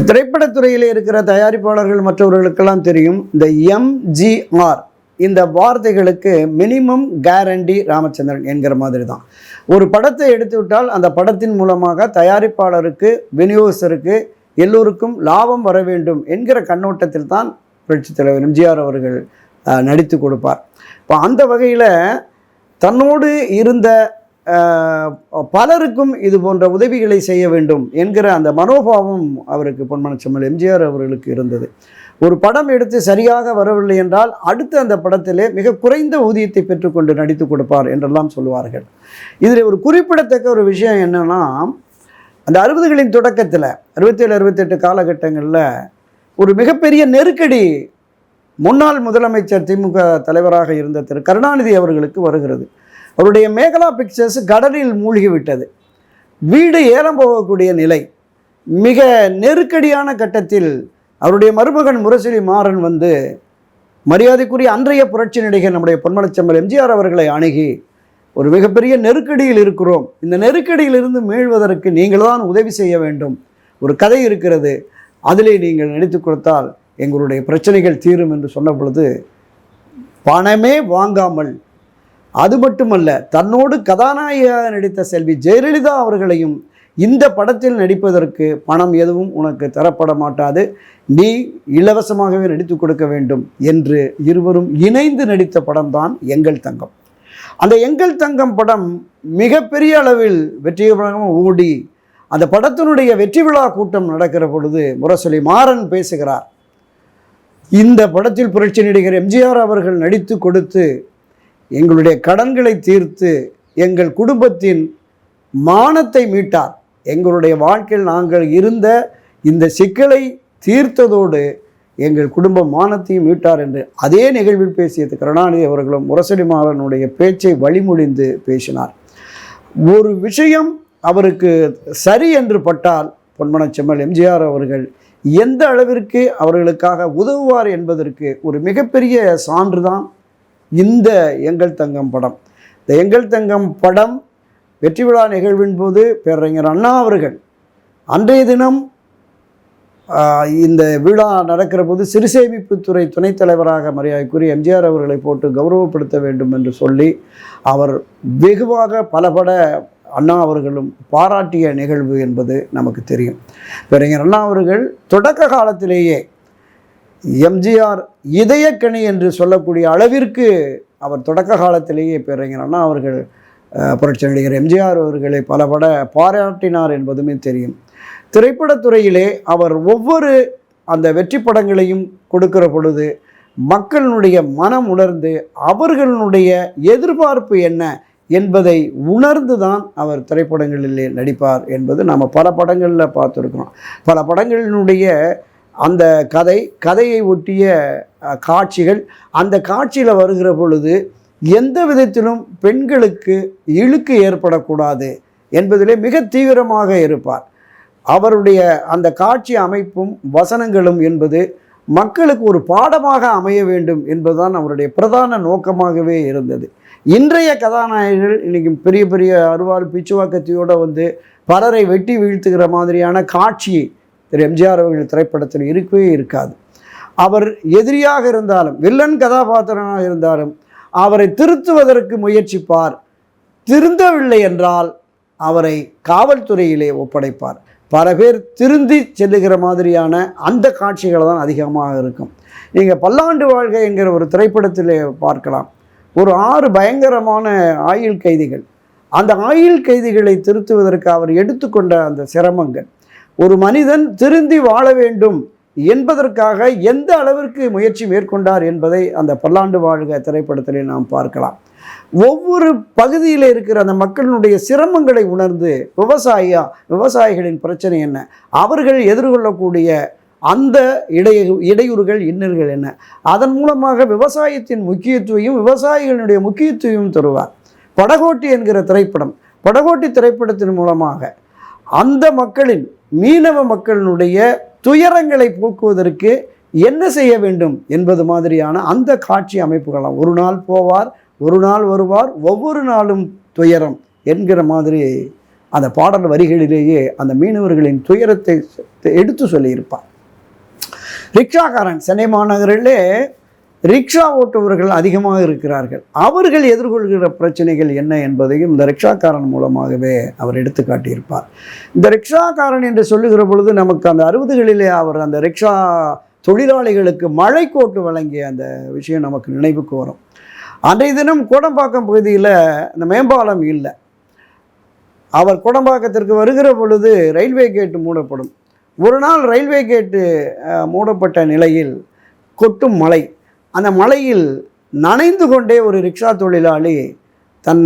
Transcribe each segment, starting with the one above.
திரைப்பட திரைப்படத்துறையில் இருக்கிற தயாரிப்பாளர்கள் மற்றவர்களுக்கெல்லாம் தெரியும் இந்த எம்ஜிஆர் இந்த வார்த்தைகளுக்கு மினிமம் கேரண்டி ராமச்சந்திரன் என்கிற மாதிரி தான் ஒரு படத்தை எடுத்து விட்டால் அந்த படத்தின் மூலமாக தயாரிப்பாளருக்கு விநியோகஸ்தருக்கு எல்லோருக்கும் லாபம் வர வேண்டும் என்கிற கண்ணோட்டத்தில் தான் புரட்சித் தலைவர் எம்ஜிஆர் அவர்கள் நடித்து கொடுப்பார். இப்போ அந்த வகையில் தன்னோடு இருந்த பலருக்கும் இது போன்ற உதவிகளை செய்ய வேண்டும் என்கிற அந்த மனோபாவம் அவருக்கு பொன்மனச்சம்மல் எம்ஜிஆர் அவர்களுக்கு இருந்தது. ஒரு படம் எடுத்து சரியாக வரவில்லை என்றால் அடுத்து அந்த படத்திலே மிக குறைந்த ஊதியத்தை பெற்றுக்கொண்டு நடித்து கொடுப்பார் என்றெல்லாம் சொல்லுவார்கள். இதில் ஒரு குறிப்பிடத்தக்க ஒரு விஷயம் என்னென்னா அந்த அறுபதுகளின் தொடக்கத்தில் அறுபத்தேழு அறுபத்தெட்டு காலகட்டங்களில் ஒரு மிகப்பெரிய நெருக்கடி முன்னாள் முதலமைச்சர் திமுக தலைவராக இருந்த திரு. கருணாநிதி அவர்களுக்கு வருகிறது. அவருடைய மேகலா பிக்சர்ஸ் கடலில் மூழ்கிவிட்டது. வீடு ஏலம் போகக்கூடிய நிலை. மிக நெருக்கடியான கட்டத்தில் அவருடைய மருமகன் முரசொலி மாறன் வந்து மரியாதைக்குரிய அன்றைய புரட்சி நடிகர் நம்முடைய பொன்மனச்செம்மல் எம்ஜிஆர் அவர்களை அணுகி ஒரு மிகப்பெரிய நெருக்கடியில் இருக்கிறோம். இந்த நெருக்கடியிலிருந்து மீள்வதற்கு நீங்கள் தான் உதவி செய்ய வேண்டும். ஒரு கதை இருக்கிறது. அதிலே நீங்கள் நடித்து கொடுத்தால் எங்களுடைய பிரச்சனைகள் தீரும் என்று சொன்ன பொழுது பணமே வாங்காமல் அது மட்டுமல்ல தன்னோடு கதாநாயகியாக நடித்த செல்வி ஜெயலலிதா அவர்களையும் இந்த படத்தில் நடிப்பதற்கு பணம் எதுவும் உனக்கு தரப்பட மாட்டாது. நீ இலவசமாகவே நடித்து கொடுக்க வேண்டும் என்று இருவரும் இணைந்து நடித்த படம்தான் எங்கள் தங்கம். அந்த எங்கள் தங்கம் படம் மிகப்பெரிய அளவில் வெற்றிகரமாக ஓடி அந்த படத்தினுடைய வெற்றி விழா கூட்டம் நடக்கிற பொழுது முரசொலி மாறன் பேசுகிறார். இந்த படத்தில் புரட்சி நடிகர் எம்ஜிஆர் அவர்கள் நடித்து கொடுத்து எங்களுடைய கடன்களை தீர்த்து எங்கள் குடும்பத்தின் மானத்தை மீட்டார். எங்களுடைய வாழ்க்கையில் நாங்கள் இருந்த இந்த சிக்கலை தீர்த்ததோடு எங்கள் குடும்ப மானத்தையும் மீட்டார் என்று அதே நிகழ்வில் பேசிய கருணாநிதி அவர்களும் முரசடி மாறனுடைய பேச்சை வழிமொழிந்து பேசினார். ஒரு விஷயம் அவருக்கு சரி என்று பட்டால் பொன்மனச்செம்மல் எம்ஜிஆர் அவர்கள் எந்த அளவிற்கு அவர்களுக்காக உதவுவார் என்பதற்கு ஒரு மிகப்பெரிய சான்றுதான் இந்த எங்கள் தங்கம் படம். இந்த எங்கள் தங்கம் படம் வெற்றி விழா நிகழ்வின் போது பேரறிஞர் அண்ணா அவர்கள் அன்றைய தினம் இந்த விழா நடக்கிற போது சிறுசேமிப்புத்துறை துணைத் தலைவராக மரியாதைக்குரிய எம்ஜிஆர் அவர்களை போட்டு கௌரவப்படுத்த வேண்டும் என்று சொல்லி அவர் வெகுவாக பலபட அண்ணா அவர்களும் பாராட்டிய நிகழ்வு என்பது நமக்கு தெரியும். பேரறிஞர் அண்ணா அவர்கள் தொடக்க காலத்திலேயே எம்ஜிஆர் இதயக்கணி என்று சொல்லக்கூடிய அளவிற்கு அவர் தொடக்க காலத்திலேயே பேரறிஞர் அவர்கள் புரட்சி நடிகர் எம்ஜிஆர் அவர்களை பல பட பாராட்டினார் என்பதுமே தெரியும். திரைப்படத்துறையிலே அவர் ஒவ்வொரு அந்த வெற்றி படங்களையும் கொடுக்கிற பொழுது மக்களினுடைய மனம் உணர்ந்து அவர்களுடைய எதிர்பார்ப்பு என்ன என்பதை உணர்ந்து தான் அவர் திரைப்படங்களிலே நடிப்பார் என்பது நாம் பல படங்களில் பார்த்துருக்கிறோம். பல படங்களினுடைய அந்த கதை கதையை ஒட்டிய காட்சிகள் அந்த காட்சியில் வருகிற பொழுது எந்த விதத்திலும் பெண்களுக்கு இழுக்கு ஏற்படக்கூடாது என்பதிலே மிக தீவிரமாக இருப்பார். அவருடைய அந்த காட்சி அமைப்பும் வசனங்களும் என்பது மக்களுக்கு ஒரு பாடமாக அமைய வேண்டும் என்பதுதான் அவருடைய பிரதான நோக்கமாகவே இருந்தது. இன்றைய கதாநாயகர்கள் இன்றைக்கும் பெரிய பெரிய அருவாள் பிச்சுவாக்கத்தையோடு வந்து பலரை வெட்டி வீழ்த்துகிற மாதிரியான காட்சி திரு எம்ஜிஆர் அவர்கள் திரைப்படத்தில் இருக்கவே இருக்காது. அவர் எதிரியாக இருந்தாலும் வில்லன் கதாபாத்திரமாக இருந்தாலும் அவரை திருத்துவதற்கு முயற்சிப்பார். திருந்தவில்லை என்றால் அவரை காவல்துறையிலே ஒப்படைப்பார். பல பேர் திருந்தி செல்லுகிற மாதிரியான அந்த காட்சிகள் தான் அதிகமாக இருக்கும். நீங்கள் பல்லாண்டு வாழ்க என்கிற ஒரு திரைப்படத்திலே பார்க்கலாம். ஒரு ஆறு பயங்கரமான ஆயுள் கைதிகள். அந்த ஆயுள் கைதிகளை திருத்துவதற்கு அவர் எடுத்துக்கொண்ட அந்த சிரமங்கள் ஒரு மனிதன் திருந்தி வாழ வேண்டும் என்பதற்காக எந்த அளவிற்கு முயற்சி மேற்கொண்டார் என்பதை அந்த பல்லாண்டு வாழ்க திரைப்படத்திலே நாம் பார்க்கலாம். ஒவ்வொரு பகுதியில் இருக்கிற அந்த மக்களினுடைய சிரமங்களை உணர்ந்து விவசாயியா விவசாயிகளின் பிரச்சனை என்ன? அவர்கள் எதிர்கொள்ளக்கூடிய அந்த இடை இடையூறுகள் இன்னல்கள் என்ன? அதன் மூலமாக விவசாயத்தின் முக்கியத்துவையும் விவசாயிகளுடைய முக்கியத்துவமும் தருவார். படகோட்டி என்கிற திரைப்படம் படகோட்டி திரைப்படத்தின் மூலமாக அந்த மக்களின் மீனவ மக்களினுடைய துயரங்களை போக்குவதற்கு என்ன செய்ய வேண்டும் என்பது மாதிரியான அந்த காட்சி அமைப்புகளாம். ஒரு நாள் போவார் ஒரு நாள் வருவார் ஒவ்வொரு நாளும் துயரம் என்கிற மாதிரி அந்த பாடல் வரிகளிலேயே அந்த மீனவர்களின் துயரத்தை எடுத்து சொல்லியிருப்பார். ரிக்ஷாக்காரன் சென்னை மாநகரிலே ரிக்ஷா ஓட்டுபவர்கள் அதிகமாக இருக்கிறார்கள். அவர்கள் எதிர்கொள்கிற பிரச்சனைகள் என்ன என்பதையும் இந்த ரிக்ஷாக்காரன் மூலமாகவே அவர் எடுத்து காட்டியிருப்பார். இந்த ரிக்ஷாக்காரன் என்று சொல்லுகிற பொழுது நமக்கு அந்த அறுபதுகளிலே அவர் அந்த ரிக்ஷா தொழிலாளிகளுக்கு மழைக்கோட்டு வழங்கிய அந்த விஷயம் நமக்கு நினைவுக்கு வரும். அன்றைய தினம் கோடம்பாக்கம் பகுதியில் இந்த மேம்பாலம் இல்லை. அவர் கோடம்பாக்கத்திற்கு வருகிற பொழுது ரயில்வே கேட்டு மூடப்படும். ஒரு நாள் ரயில்வே கேட்டு மூடப்பட்ட நிலையில் கொட்டும் மழை. அந்த மலையில் நனைந்து கொண்டே ஒரு ரிக்ஷா தொழிலாளி தன்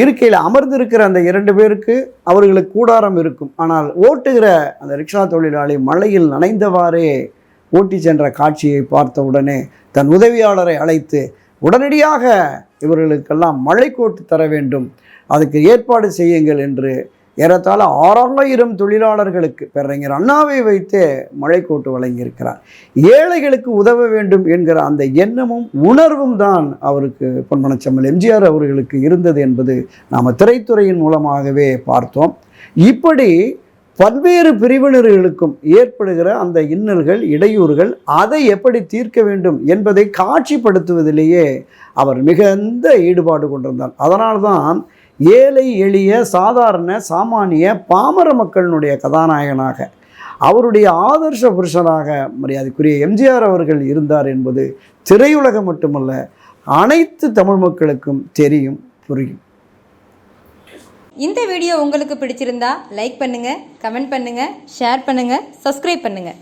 இருக்கையில் அமர்ந்திருக்கிற அந்த இரண்டு பேருக்கு அவர்களுக்கு கூடாரம் இருக்கும். ஆனால் ஓட்டுகிற அந்த ரிக்ஷா தொழிலாளி மழையில் நனைந்தவாறே ஓட்டி சென்ற காட்சியை பார்த்த உடனே தன் உதவியாளரை அழைத்து உடனடியாக இவர்களுக்கெல்லாம் மழைக்கோட்டு தர வேண்டும். அதுக்கு ஏற்பாடு செய்யுங்கள் என்று ஏறத்தாழ ஆறாயிரம் தொழிலாளர்களுக்கு பேரறிஞர் அண்ணாவை வைத்தே மழைக்கோட்டு வழங்கியிருக்கிறார். ஏழைகளுக்கு உதவ வேண்டும் என்கிற அந்த எண்ணமும் உணர்வும் தான் அவருக்கு பொன்மனச்செம்மல் எம்ஜிஆர் அவர்களுக்கு இருந்தது என்பது நாம் திரைத்துறையின் மூலமாகவே பார்த்தோம். இப்படி பல்வேறு பிரிவினர்களுக்கும் ஏற்படுகிற அந்த இன்னல்கள் இடையூறுகள் அதை எப்படி தீர்க்க வேண்டும் என்பதை காட்சிப்படுத்துவதிலேயே அவர் மிகுந்த ஈடுபாடு கொண்டிருந்தார். அதனால்தான் ஏழை எளிய சாதாரண சாமானிய பாமர மக்களினுடைய கதாநாயகனாக அவருடைய ஆதர்ஷ புருஷனாக மரியாதைக்குரிய எம்ஜிஆர் அவர்கள் இருந்தார் என்பது திரையுலகம் மட்டுமல்ல அனைத்து தமிழ் மக்களுக்கும் தெரியும் புரியும். இந்த வீடியோ உங்களுக்கு பிடிச்சிருந்தா லைக் பண்ணுங்கள் கமெண்ட் பண்ணுங்கள் ஷேர் பண்ணுங்கள் சப்ஸ்கிரைப் பண்ணுங்கள்